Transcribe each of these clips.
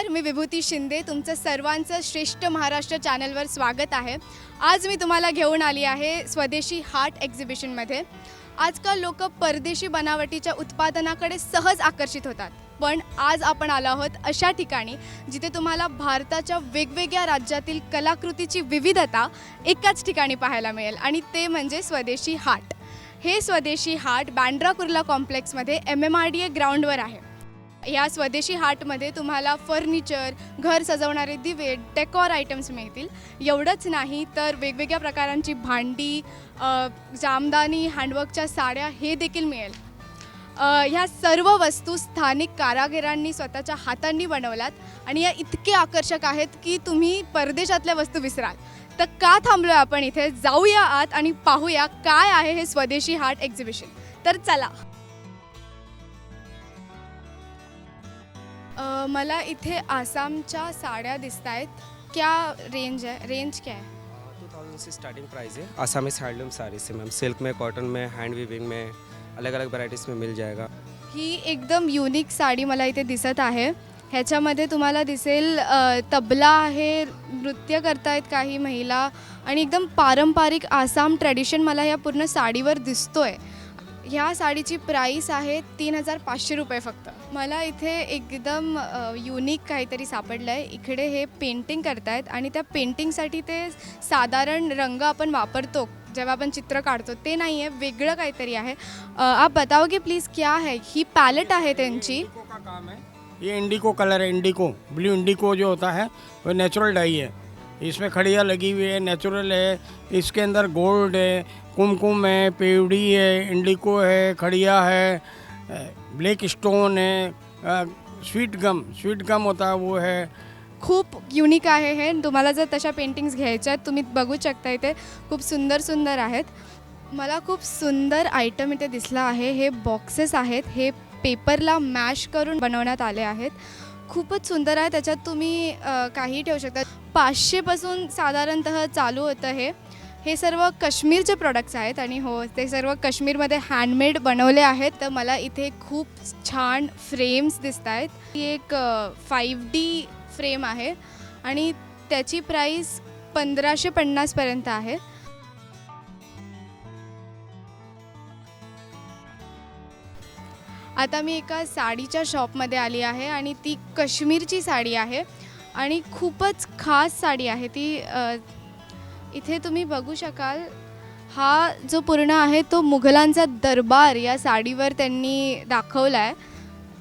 नमस्कार मी विभूती शिंदे. तुमचं सर्वांचं श्रेष्ठ महाराष्ट्र चॅनलवर स्वागत आहे. आज मी तुम्हाला घेऊन आली आहे स्वदेशी हार्ट एक्झिबिशनमध्ये. आजकाल लोक परदेशी बनावटीच्या उत्पादनाकडे सहज आकर्षित होतात. पण आज आपण आलो आहोत अशा ठिकाणी जिथे तुम्हाला भारताच्या वेगवेगळ्या राज्यातील कलाकृतीची विविधता एकाच ठिकाणी पाहायला मिळेल आणि ते म्हणजे स्वदेशी हाट. हे स्वदेशी हाट Bandra Kurla कॉम्प्लेक्समध्ये M M R D A ग्राउंडवर आहे. या स्वदेशी हाटमध्ये तुम्हाला फर्निचर घर सजवणारे दिवे डेकॉर आयटम्स मिळतील. एवढंच नाही तर वेगवेगळ्या प्रकारांची भांडी जामदानी हँडवर्कच्या साड्या हे देखील मिळेल. ह्या सर्व वस्तू स्थानिक कारागिरांनी स्वतःच्या हातांनी बनवल्यात आणि या इतके आकर्षक आहेत की तुम्ही परदेशातल्या वस्तू विसराल. तर का थांबलो आपण इथे? जाऊया आत आणि पाहूया काय आहे हे स्वदेशी हाट एक्झिबिशन तर चला. मला इथे आसामच्या साड्या दिसत आहेत क्या रेंज है रेंज क्या है टू थाउजेंड से स्टार्टिंग प्राइस है आसामी हैंडलूम साड़ी से मैम सिल्क में कॉटन में हैंड वीविंग में अलग अलग वैरायटीज़ में मिल जाएगा. ही एकदम युनिक साडी मला इथे दिसत आहे. ह्याच्यामध्ये तुम्हाला दिसेल अ, तबला आहे नृत्य करतायत काही महिला आणि एकदम पारंपरिक आसाम ट्रेडिशन मला या पूर्ण साडीवर दिसतोय. ह्या साडीची प्राईस आहे तीन हजार पाचशे रुपये फक्त. मला इथे एकदम युनिक काहीतरी सापडलं आहे इकडे हे पेंटिंग करतायत आणि त्या पेंटिंगसाठी ते साधारण रंग आपण वापरतो जेव्हा आपण चित्र काढतो ते नाही आहे वेगळं काहीतरी आहे. आप आप बताओगे प्लीज़ क्या है? ही पॅलेट आहे त्यांची. का काम है? ये इंडिको कलर है इंडिको. ब्लू इंडिको जो होता है वो नेचुरल डाई है. इसमें खड़िया लगी हुई है नेचुरल है. इसके अंदर गोल्ड है कुमकुम है पेवड़ी है इंडिको है खड़िया है. ब्लैक स्टोन है स्वीट गम स्वीट गम होता है वो है। खूप युनिक आहे हे. तुम्हाला जर तशा पेंटिंग्स घ्यायच्या आहेत तुम्ही बघू शकता इथे. खूप सुंदर सुंदर आहेत. मला खूप सुंदर आयटम इथे दिसला आहे. हे बॉक्सेस आहेत. हे पेपरला मॅश करून बनवण्यात आले आहेत. खूपच सुंदर आहे. त्याच्यात तुम्ही काही ठेवू शकता. पाचशेपासून साधारणतः चालू होतं हे. हे सर्व काश्मीरचे प्रोडक्ट्स आहेत आणि हो ते सर्व काश्मीरमध्ये हँडमेड बनवले आहेत. तर मला इथे खूप छान फ्रेम्स दिसत आहेत ही एक फाईव्ह डी फ्रेम आहे आणि त्याची प्राईस पंधराशे पन्नासपर्यंत आहे. आता मी एका साडीच्या शॉपमध्ये आली आहे आणि ती काश्मीरची साडी आहे आणि खूपच खास साडी आहे. ती इथे तुम्ही बघू शकाल हा जो पूर्ण आहे तो मुघलांचा दरबार या साडीवर त्यांनी दाखवला आहे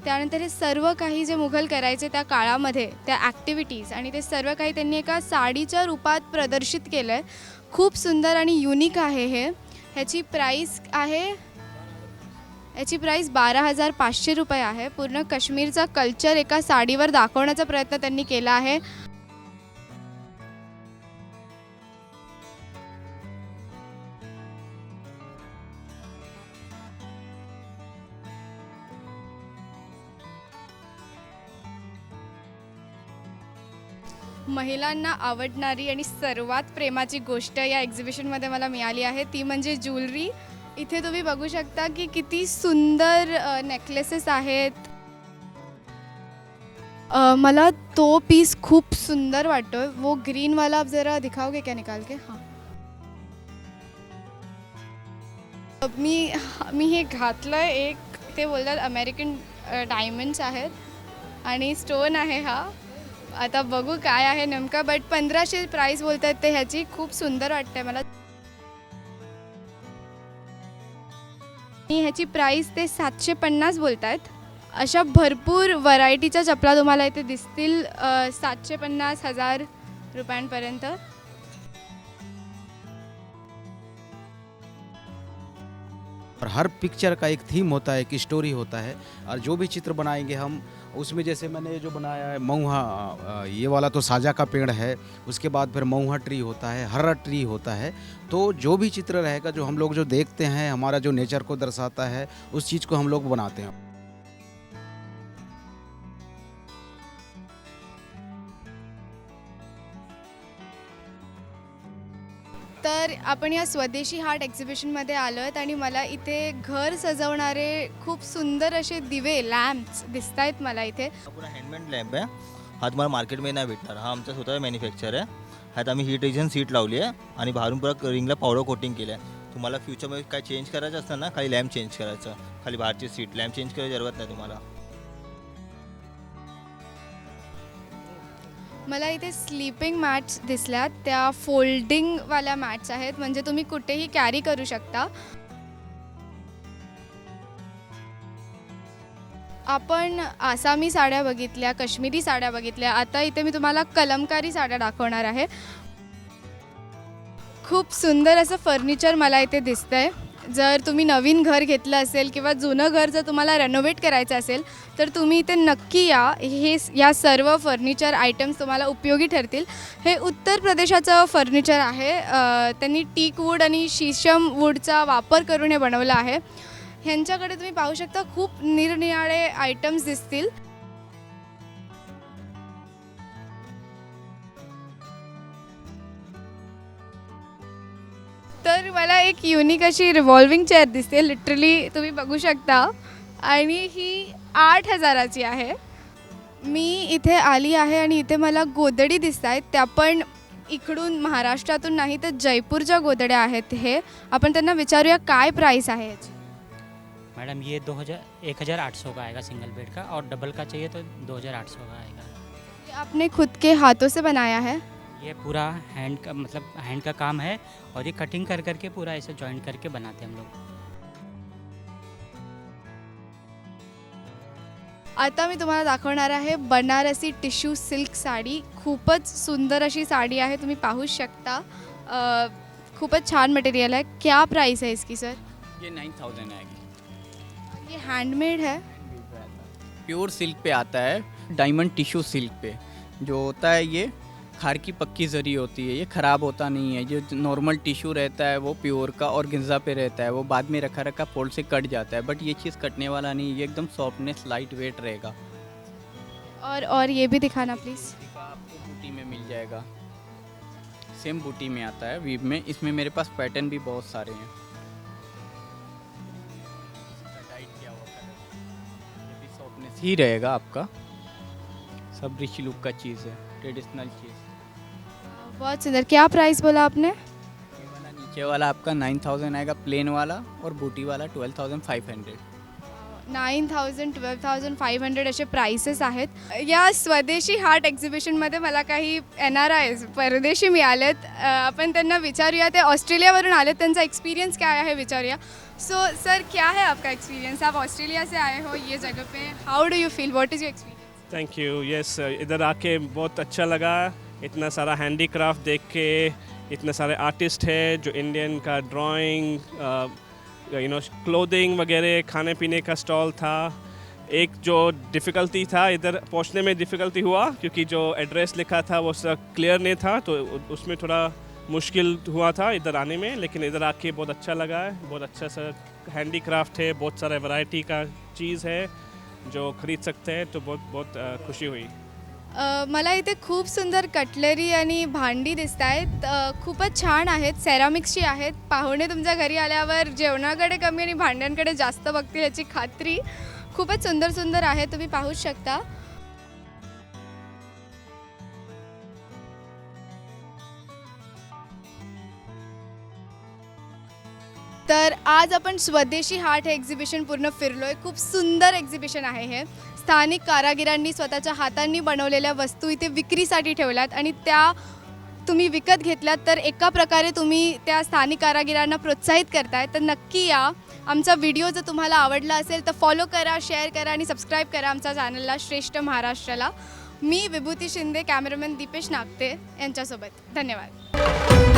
त्यानंतर हे सर्व काही जे मुघल करायचे त्या काळामध्ये त्या ॲक्टिव्हिटीज आणि ते सर्व काही त्यांनी एका साडीच्या रूपात प्रदर्शित केलं आहे खूप सुंदर आणि युनिक आहे हे. ह्याची प्राईस आहे याची प्राईस बारा हजार पाचशे रुपये आहे. पूर्ण काश्मीरचा कल्चर एका साडीवर दाखवण्याचा प्रयत्न त्यांनी केला आहे. महिलांना आवडणारी आणि सर्वात प्रेमाची गोष्ट या एक्झिबिशनमध्ये मला मिळाली आहे. ती म्हणजे ज्वेलरी इथे तुम्ही बघू शकता की किती सुंदर नेकलेसेस आहेत. मला तो पीस खूप सुंदर वाटतोय. वो ग्रीन वाला आप जरा दिखाओगे क्या निकाल के? हां. मी मी हे घातलं एक ते बोलतात अमेरिकन डायमंड्स आहेत. आणि स्टोन आहे हा. आता बघू काय आहे नेमका बट पंधराशे प्राईस बोलतात ते ह्याची. खूप सुंदर वाटते मला. आणि ह्याची प्राईस ते सातशे पन्नास बोलत आहेत अशा भरपूर व्हरायटीच्या चपला तुम्हाला इथे दिसतील सातशे पन्नास हजार रुपयांपर्यंत. और हर पिक्चर का एक थीम होता है एक स्टोरी होता है। और जो भी चित्र बनाएंगे हम उसमें जैसे मैंने जो बनाया है, मऊहा ये वाला तो साजा का पेड़ है, उसके बाद फिर मऊहा ट्री होता है हरा ट्री होता है। तो जो भी चित्र रहेगा, जो हम लोग जो देखते हैं, हमारा जो नेचर को दर्शाता है, उस चीज़ को हम लोग बनाते हैं। तर आपण या स्वदेशी हार्ट एक्झिबिशनमध्ये आलो आहेत आणि मला इथे घर सजवणारे खूप सुंदर असे दिवे लॅम्प्स दिसत आहेत मला इथे. हा हँडमेड लॅम्प आहे. हा तुम्हाला मार्केटमध्ये नाही भेटणार. हा आमचा स्वतः मॅन्युफॅक्चर आहे. ह्यात आम्ही हीट रेजन सीट लावली आहे आणि बाहेरून पुरा रिंगला पावडर कोटिंग केलं आहे तुम्हाला फ्युचरमध्ये काय चेंज करायचं असतं ना खाली लॅम्प चेंज करायचं. खाली बाहेरची सीट लॅम्प चेंज करायची जरूरत नाही तुम्हाला. मला इथे स्लीपिंग मॅट्स दिसल्यात. त्या फोल्डिंगवाल्या मॅट्स आहेत. म्हणजे तुम्ही कुठेही कॅरी करू शकता. आपण आसामी साड्या बघितल्या काश्मीरी साड्या बघितल्या. आता इथे मी तुम्हाला कलमकारी साड्या दाखवणार आहे. खूप सुंदर असं फर्निचर मला इथे दिसतंय. जर तुम्ही नवीन घर घेतलं असेल किंवा जुनं घर जर तुम्हाला रेनोव्हेट करायचं असेल तर तुम्ही इथे नक्की या. हे या सर्व फर्निचर आयटम्स तुम्हाला उपयोगी ठरतील. हे उत्तर प्रदेशाचं फर्निचर आहे. त्यांनी टीक वूड आणि शीशम वूडचा वापर करून हे बनवलं आहे. ह्यांच्याकडे तुम्ही पाहू शकता खूप निरनिराळे आयटम्स दिसतील. तर मला एक युनिक अशी रिव्हॉल्विंग चेअर दिसते. लिटरली तुम्ही बघू शकता. आणि ही आठ हजाराची आहे. मी इथे आली आहे आणि इथे मला गोदडी दिसत आहेत. त्या पण इकडून महाराष्ट्रातून नाही तर जयपूरच्या गोदड्या आहेत हे. आपण त्यांना विचारूया काय प्राईस आहे याची. मैडम ये दो हज़ार एक हज़ार आठ सौ का आएगा सिंगल बेड का? और डबल का चाहिए तो दो हज़ार आठ सौ का आएगा। ये आपने खुद के हाथों से बनाया है? ये पूरा हैंड का मतलब हैंड का काम है और ये कटिंग कर करके पूरा ऐसे जॉइंट करके बनाते हैं हम लोग। आता मी तुम्हाला दाखवणार आहे बनारसी टिश्यू सिल्क साडी. खूपच सुंदर अशी साडी आहे तुम्ही पाहू शकता. अ, खूपच छान मटेरियल है क्या प्राइस है इसकी सर ये नाइन थाउजेंड आएगी ये हैंडमेड है? प्योर सिल्क पे आता है डायमंड टिश्यू सिल्क पे. जो होता है ये खार की पक्की जरी होती है ये ख़राब होता नहीं है जो नॉर्मल टिश्यू रहता है वो प्योर का और गिंजा पे रहता है वो बाद में रखा रखा फोल्ड से कट जाता है बट ये चीज़ कटने वाला नहीं ये एकदम सॉफ्टनेस लाइट वेट रहेगा। और और ये भी दिखाना प्लीज़ आपको बूटी में मिल जाएगा। सेम बूटी में आता है वीव में इसमें मेरे पास पैटर्न भी बहुत सारे हैं। ही रहेगा आपका। सब रिच लुक का चीज़ है ट्रेडिशनल चीज़। बहुत सुंदर। क्या प्राइस बोला आपने? ये वाला नीचे वाला आपका नाइन थाउज़ेंड आएगा प्लेन वाला और बूटी वाला twelve thousand five hundred nine thousand twelve thousand five hundred असे प्राइसेस आहेत। या स्वदेशी हार्ट एक्झिबिशनमध्ये मला काही एन आर आयज परदेशी मिळालेत. आपण त्यांना विचारूया ते ऑस्ट्रेलियावरून आलेत. त्यांचा एक्सपीरियंस काय आहे विचारूया. सो सर क्या है आपका एक्सपीरियंस आप ऑस्ट्रेलिया से आए हो ये जगह पे. How do you feel what is your experience thank you yes इधर आके बहुत अच्छा लगा। इतना सारा हैंडीक्राफ्ट देख के, इतने सारे आर्टिस्ट है जो इंडियन का ड्राइंग यू नो क्लोथिंग वगैरह खाने पीने का स्टॉल था। एक जो डिफ़िकल्टी था, इधर पहुँचने में डिफ़िकल्टी हुआ, क्योंकि जो एड्रेस लिखा था वो सब क्लियर नहीं था तो उसमें थोड़ा मुश्किल हुआ था इधर आने में, लेकिन इधर आके बहुत अच्छा लगा। है बहुत अच्छा सा हैंडीक्राफ्ट है, बहुत सारा वैरायटी का चीज़ है, जो खरीद सकते हैं तो बहुत बहुत खुशी हुई। मला इथे खूप सुंदर कटलरी आणि भांडी दिसत आहेत. खूपच छान आहेत. सेरामिक्सची आहेत. पाहुणे तुमच्या घरी आल्यावर जेवणाकडे कमी आणि भांड्यांकडे जास्त बघतील याची खात्री. खूपच सुंदर सुंदर आहे. तुम्ही पाहूच शकता. तर आज आपण स्वदेशी हाट हे एक्झिबिशन पूर्ण फिरलोय. खूप सुंदर एक्झिबिशन आहे हे. स्थानिक कारागिरांनी स्वतःच्या हातांनी बनवलेल्या वस्तू इथे विक्रीसाठी ठेवल्यात आणि त्या तुम्ही विकत घेतल्यात तर एका प्रकारे तुम्ही त्या स्थानिक कारागिरांना प्रोत्साहित करताय. तर नक्की या. आमचा व्हिडिओ जर तुम्हाला आवडला असेल तर फॉलो करा शेअर करा आणि सबस्क्राईब करा आमच्या चॅनलला श्रेष्ठ महाराष्ट्राला. मी विभूती शिंदे कॅमेरामॅन दीपेश नागते यांच्यासोबत. धन्यवाद.